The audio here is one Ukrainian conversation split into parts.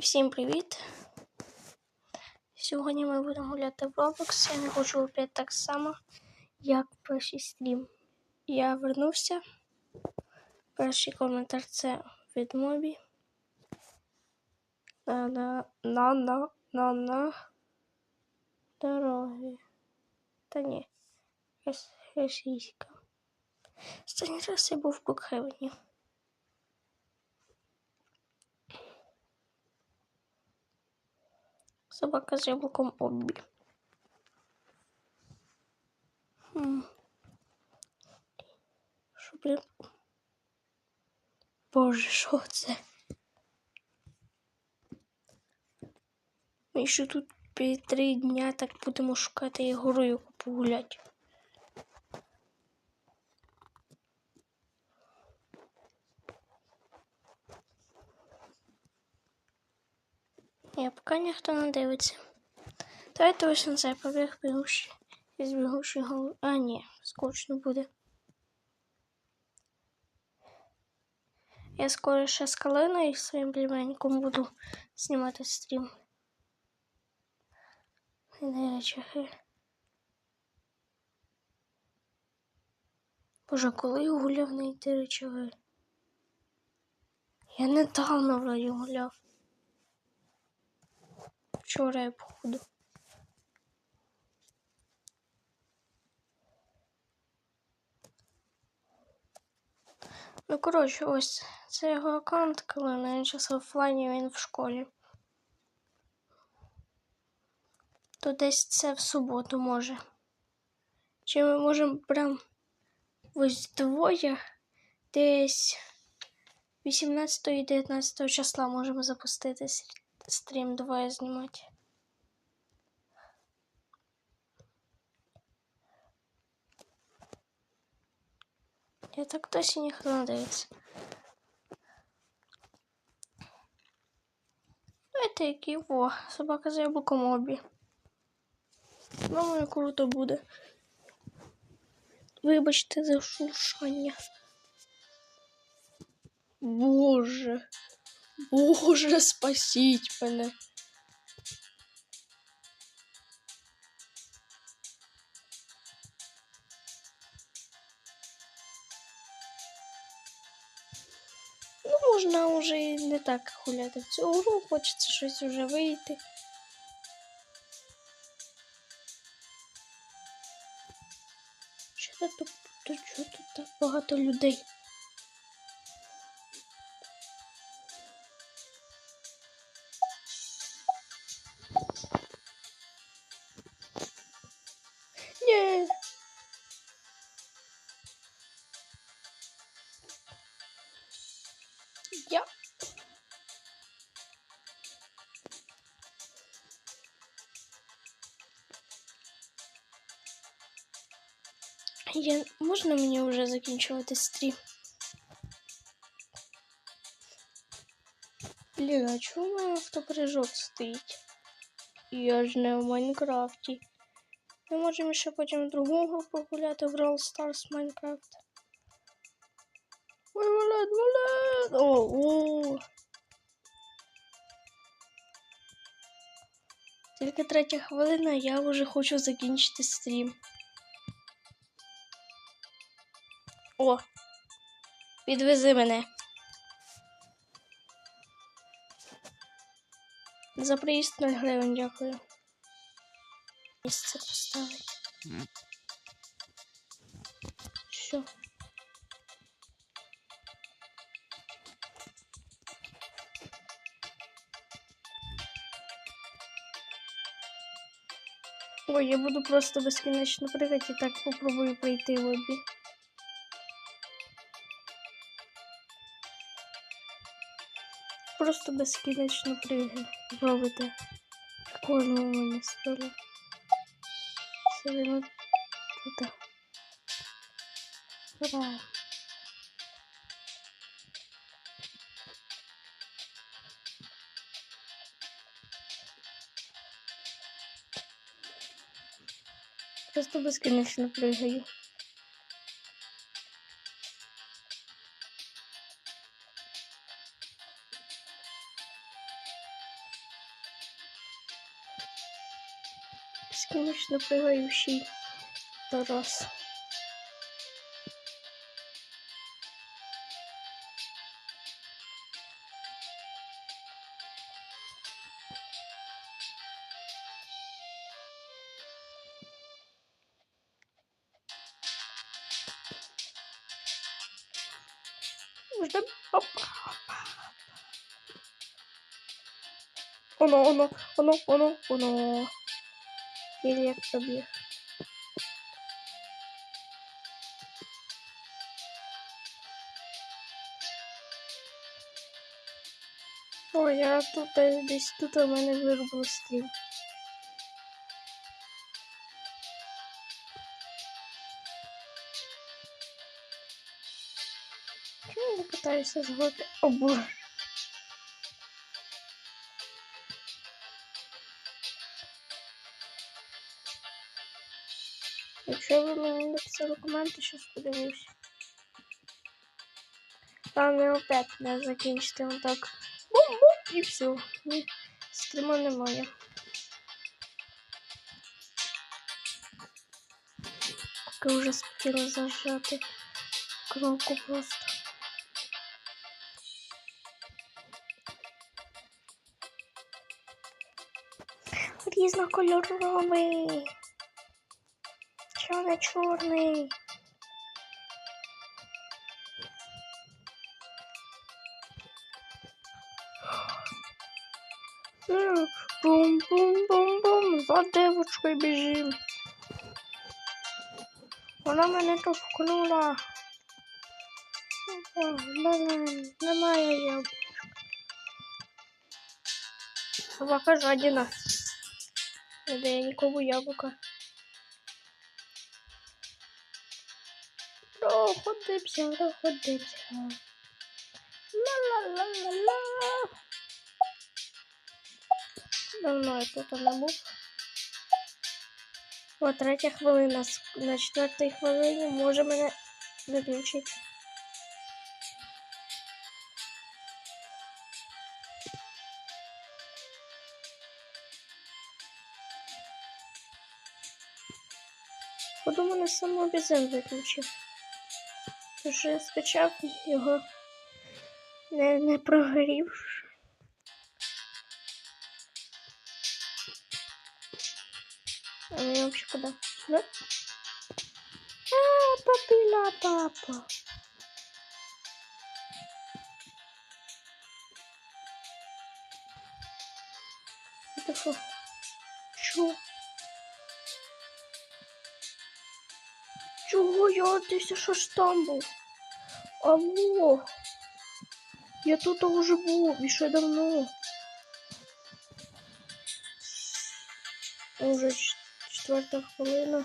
Всім привіт! Сьогодні ми будемо гуляти в Roblox. Я не хочу опять так само, як перший стрім. Я вернувся. Перший коментар це від Мобі. На на на на на на дороги. Та ні, рос- російська. Останній раз я був в Кукхевені. Собака з яблуком. Хм. Що, блін? Боже, що це? Ми ще тут пі- три дня так будемо шукати і яку погуляти. Я поки ніхто не дивиться. Давайте ось цей побіг бігущий. Із бігущої голови. А, ні, скучно буде. Я скоро ще з Калиною і своїм племенником буду знімати стрім. І не речахи. Боже, коли гуляв на йти речові? Я недавно вроді гуляв. Вчора я походу. Ну, коротше, ось це його аккаунт, коли він час офлайні він в школі. То десь це в суботу може. Чи ми можемо прям ось двоє десь 18 і 19 числа можемо запустити с- стрім двоє знімати. Я так досі ніхто не дивиться. Знаєте, який во, собака з яблуком обі. Думаю, круто буде. Вибачте за шуршання. Боже. Боже, спасіть мене. Ну, можна вже і не так гуляти в цю гру, хочеться щось вже вийти. Що тут, тут, тут так багато людей? Я... Можна мені вже закінчувати стрім? Блін, а чому у мене автопрыжок стоїть? Я ж не в Майнкрафті. Ми можемо ще потім в другу гру погуляти в Brawl Stars Minecraft. Ой, валет, валет! О, о. Тільки третя хвилина, я вже хочу закінчити стрім. О! Підвези мене. За приїзд 0 гривень, дякую. Місце поставити. Все. Ой, я буду просто безкінечно прыгати і так попробую пройти в Просто безкінечно пригаю. Пробуйте. Прикольно у мене стало. Це воно тут. Ура. Просто безкінечно пригаю. skiniczne pływają się teraz. Można... Opa, opa. Ono, ono, ono, ono, ono. Или як тобі. Ой, я тут е, десь тут у мене вирубив стрім. Чому я не питаюся згодити? О боже. Якщо ви мені написали коменти, щось подивлюся. Там не опять не закінчити он так. Бум-бум і все. Ні, стрима немає. Поки вже спокійно зажати кнопку просто. Різнокольоровий. Чорний чорний. Бум-бум-бум-бум. За девочкою біжим. Вона мене товкнула. О, блин, немає яблучка. Собака жадіна. Не дає нікому яблука. Проходимся, проходимся. Ла-ла-ла-ла-ла. Давно я тут не був. О, третя хвилина. На четвертій хвилині може мене виключити. Мене само бізем виключив. Я скачав його не, не прогрівши. А мне вообще? Сюда? А, папила, папа. Это? Я десь що ж там був? Алло. Я тут уже був, і ще давно. Уже ч- четверта хвилина.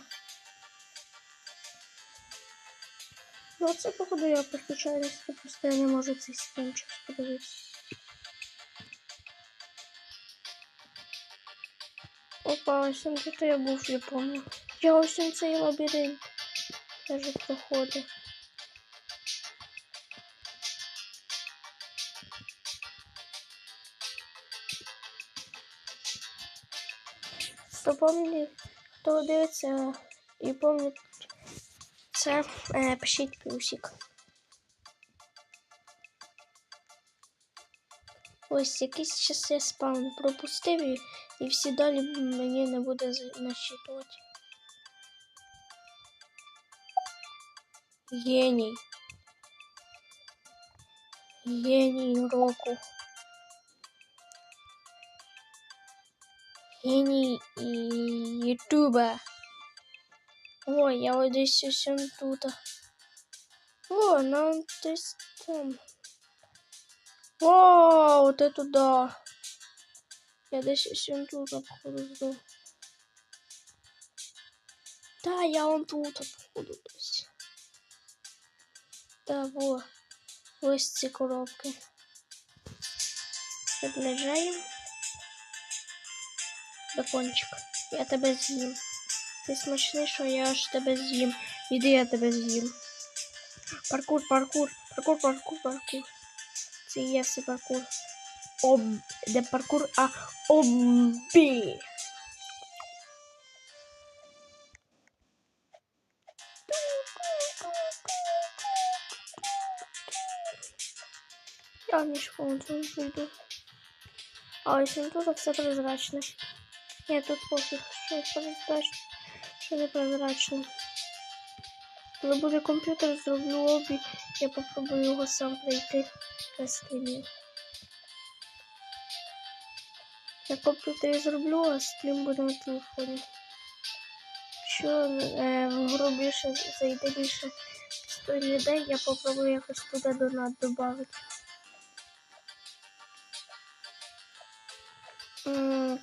Ну, це походу я переключаюсь, то просто я не можу цей стімчик подивитися. Опа, ось тут я був, я помню. Я ось цей лабіринт. Я же проходив. Хто пам'ятає, хто дивиться і пам'ятає це, е, пишіть плюсик. Ось якийсь час я спаун пропустив і всі далі мені не буде насчитувати. Геній. Геній року. Геній і Ютуба. Ой, я вот десь ось он тут. О, нам десь там. О, вот это да. Я десь ось он тут, походу, жду. Да, я он тут, походу, десь. Да, во. Ось ці коробки. Приближаємо. Бекончик. Я тебе з'їм. Ти смачний, що я аж тебе з'їм. Іди, я тебе з'їм. Паркур, паркур, паркур, паркур, паркур. Це є все паркур. Об... Де паркур, а обі. Між фонтом зайду. А він тут все прозрачне. Ні, тут пофіг, що прозрачне, що не прозрачне. Коли буде комп'ютер, зроблю обі, я попробую його сам пройти на стрімі. На комп'ютері зроблю, а стрім буде на телефоні. Що е, в гру більше зайде більше 100 людей, я попробую якось туди донат додати.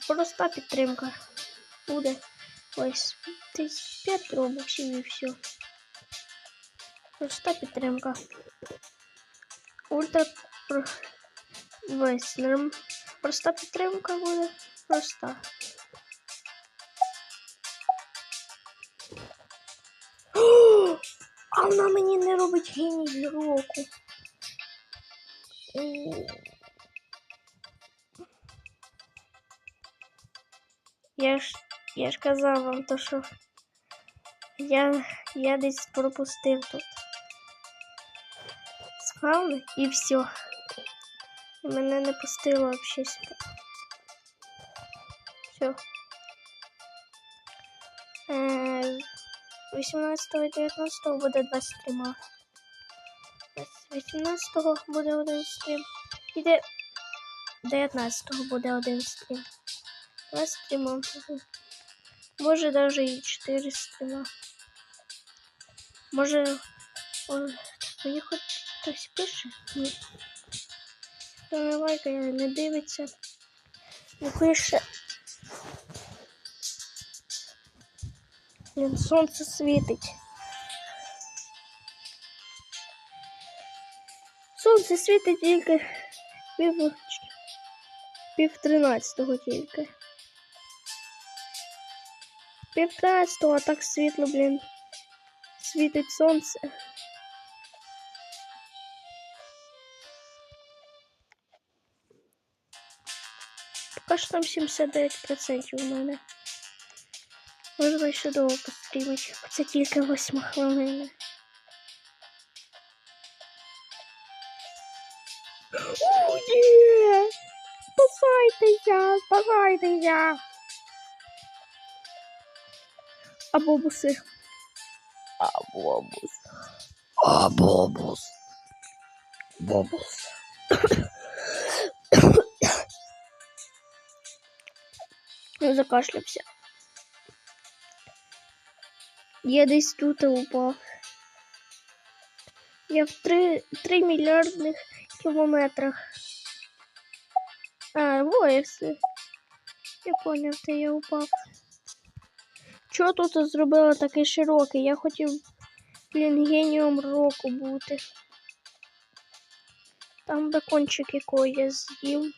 Проста підтримка буде. Ось десь 5 робоксів і все. Проста підтримка. Ультра весь норм. Проста підтримка буде. Проста. А вона мені не робить геній року. Я ж, я ж казав вам то, що я, я десь пропустив тут. Спавни і все. І мене не пустило взагалі сюди. Все. Е, 18 і 19 буде два стріма. 18 буде один стрім. І де 19 буде один стрім. Два стріма. Може даже і 4 стріма. Може, о, мені хоч хтось пише? Ні. Хто не лайкає, не дивиться, не пише. Блін, сонце світить. Сонце світить тільки пів, пів тринадцятого тільки. Пів тринадцятого, а так світло, блін. Світить сонце. Поки що там 79% у мене. Можна ще довго пострімити. Це тільки 8 хвилин. О, ні! Спасайтеся! Спасайтеся! А бобуси? А бобус. А, бобус. Я закашлявся. Я десь тут упав. Я в 3, 3 мільярдних кілометрах. А, во, я все. Я поняв, де я упав. Чого тут зробила такий широкий? Я хотів, блін, генієм року бути. Там бекончик, який я з'їв.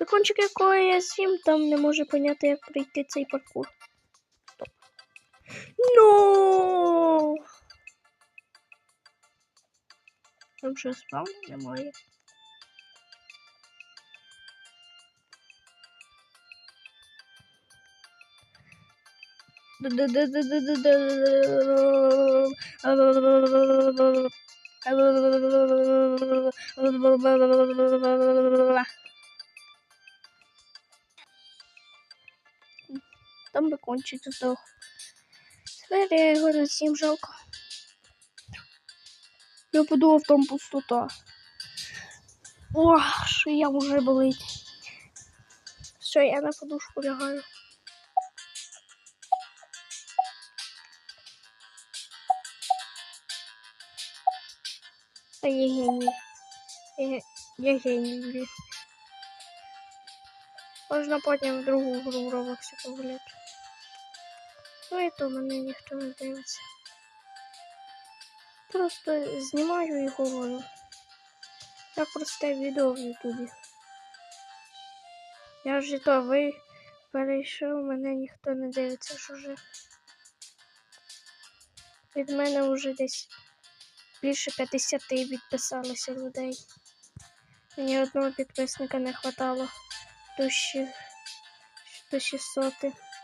Бекончик, якого я з'їм, там не може поняти, як пройти цей паркур. Стоп. Ну. Там що спавну немає. Там бекончик здох. Тепер я його на сім жалко. Я подумав, там пустота. О, шия вже болить. Все, я на подушку лягаю. Та я геній. Я, я геній, блін. Можна потім в другу гру в Роблоксі погуляти. Ну і то мене ніхто не дивиться. Просто знімаю і говорю. Як просте відео в Ютубі. Я вже то ви перейшов, мене ніхто не дивиться ж уже. Від мене вже десь більше 50 відписалося людей. Мені одного підписника не хватало до, до 600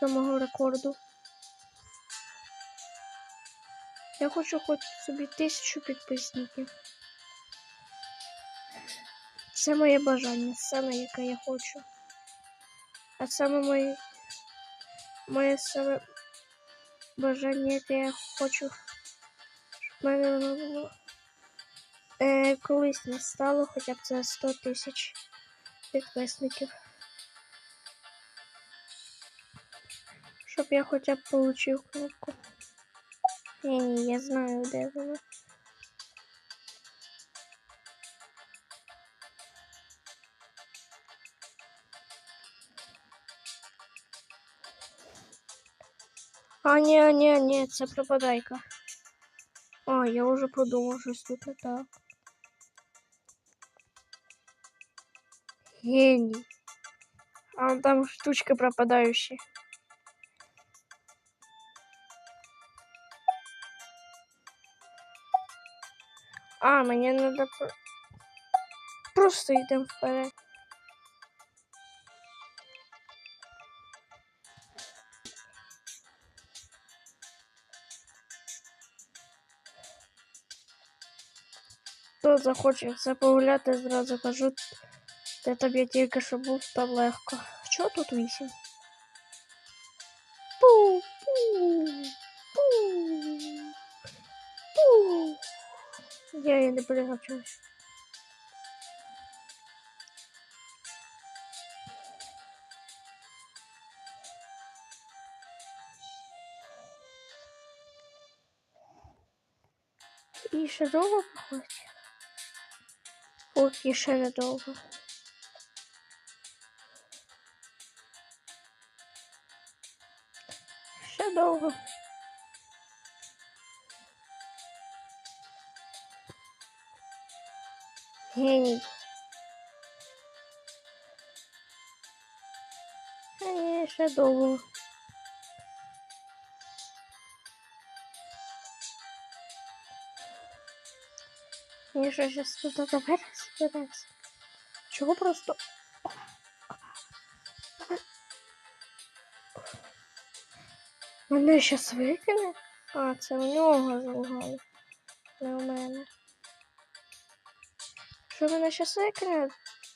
до мого рекорду. Я хочу хоч собі тисячу підписників. Це моє бажання, саме яке я хочу. А саме моє, моє саме бажання, яке я хочу, в мене було е, колись не стало хоча б це 100 тисяч підписників. Щоб я хоча б получив кнопку. Ні, ні, я знаю, де вона. А, ні, ні, ні, це пропадайка. А, я вже подумав, щось тут не так. Геній. А там штучка пропадающая. А, мені надо про... просто йдемо вперед. Хто захоче погуляти, зразу кажу, де тобі тільки що був, то легко. Чого тут вісім? Пу, пу, пу, пу. Я її не полягав чогось. І ще походить? Поки ще недовго. Ще довго. Геній. Ні, ще довго. Тут тепер збирається? Чого просто? Мене зараз викине? А, це в нього залагало. Не у мене. Що мене зараз викине,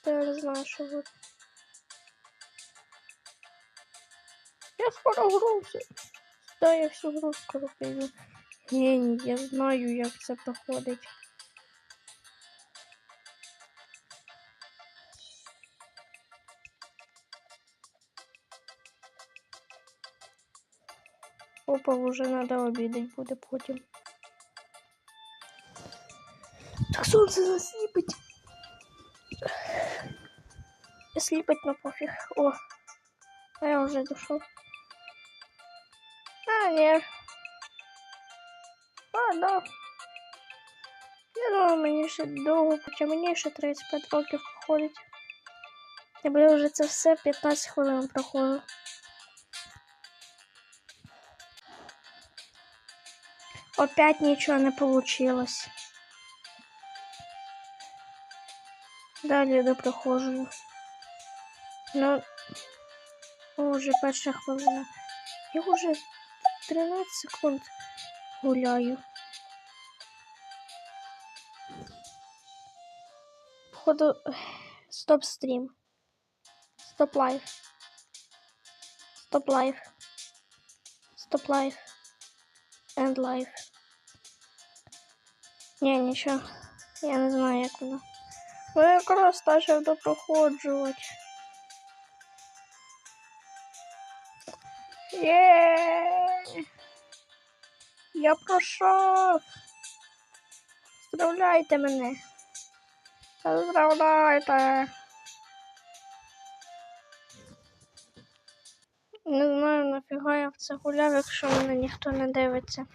то я не знаю, що буде. Я скоро грузу. Да, я всю гру скоро прийду. Геній, я знаю, як це проходить. Опа, вже треба обідати буде потім. Так сонце засліпить. Сліпить на пофіг. О, а я вже дійшов. А, ні. А, да. Я думаю, мені ще довго, хоча мені ще 35 років проходить. Я би вже це все 15 хвилин проходив. Опять ничего не получилось. Далі до прохожу. Ну, уже перша хвилина. Я уже 13 секунд гуляю. Походу, стоп стрім. Стоп лайф. Стоп лайф. Стоп лайф. End life. Ні, нічого. Я не знаю, як воно. Ну, я якраз почав допроходжувати. Є! Я пройшов. Поздравляйте мене. Поздравляйте. Не знаю, нафіга я в це гуляв, якщо мене ніхто не дивиться.